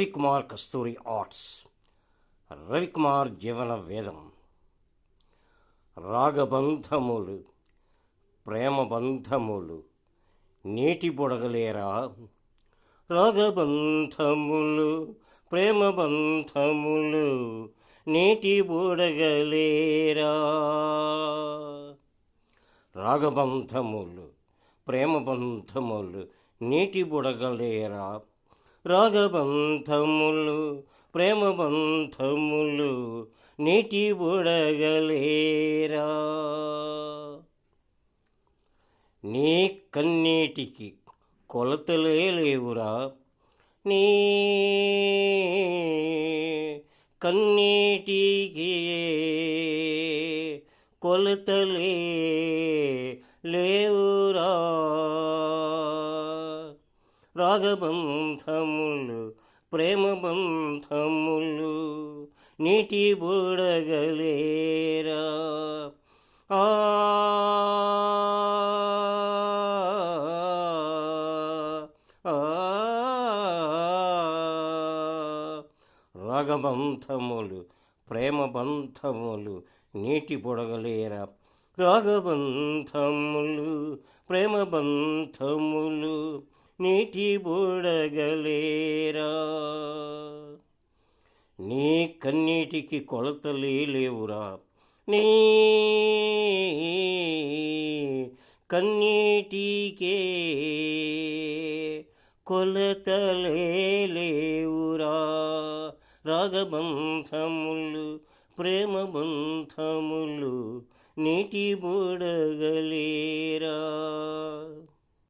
రవికుమార్ కస్తూరి arts. Ravikumar జీవన వేదం. రాగబంధములు ప్రేమబంధములు నీటి బుడగలేరా? రాగబంధములు ప్రేమబంధములు నీటి బుడగలేరా? రాగబంధములు ప్రేమబంధములు నీటి బుడగలేరా? రాగబంధములు ప్రేమబంధములు నీటి బుడగలేరా? నీ కన్నీటికి కొలతలే లేవురా? నీ కన్నీటికి కొలతలే లేవురా? రాగబంధములు ప్రేమబంధములు నీటి బుడగలేరా. ఆ రాగబంధములు ప్రేమ బంధములు నీటి బుడగలేరా. రాగబంధములు ప్రేమబంధములు నీటి బుడగలేరా నీ కన్నీటికి కొలతలే లేవురా నీ కన్నీటికే కొలతలే లేవురా రాగబంధములు ప్రేమబంధములు నీటి బుడగలేరా